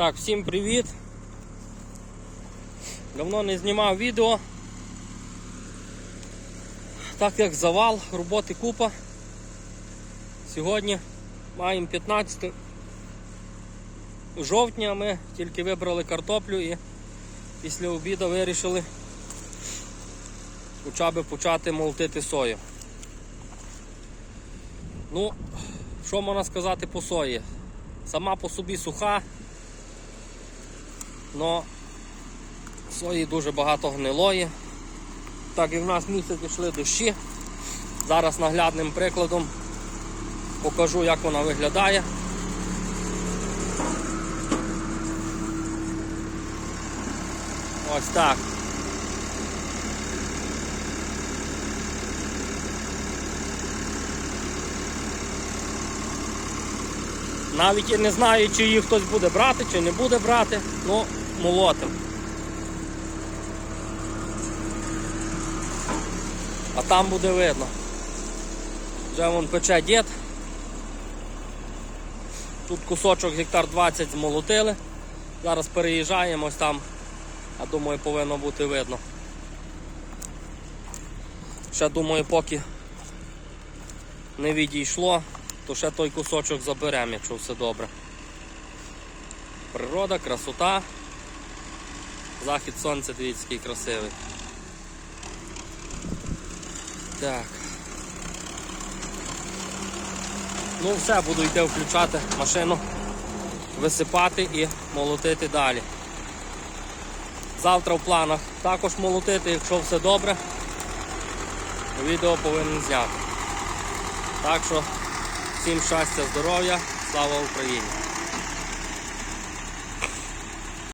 Так, всім привіт. Давно не знімав відео. Так як завал, роботи купа. Сьогодні маємо 15 жовтня, ми тільки вибрали картоплю і після обіду вирішили хоча б почати молотити сою. Ну, що можна сказати по сої? Сама по собі суха, але сої дуже багато гнилої. Так як в нас місяць йшли дощі, зараз наглядним прикладом покажу, як вона виглядає. Ось так. Навіть і не знаю, чи її хтось буде брати, чи не буде брати, ну молотим. А там буде видно. Вже вон пече дід. Тут кусочок гектар 20 змолотили. Зараз переїжджаємо ось там, а думаю, повинно бути видно. Ще думаю, поки не відійшло, то ще той кусочок заберемо, якщо все добре. Природа, красота. Захід сонця, дивіться, який красивий. Так. Ну все, буду йти включати машину, висипати і молотити далі. Завтра в планах також молотити, якщо все добре. Відео повинен зняти. Так що всім щастя, здоров'я, слава Україні!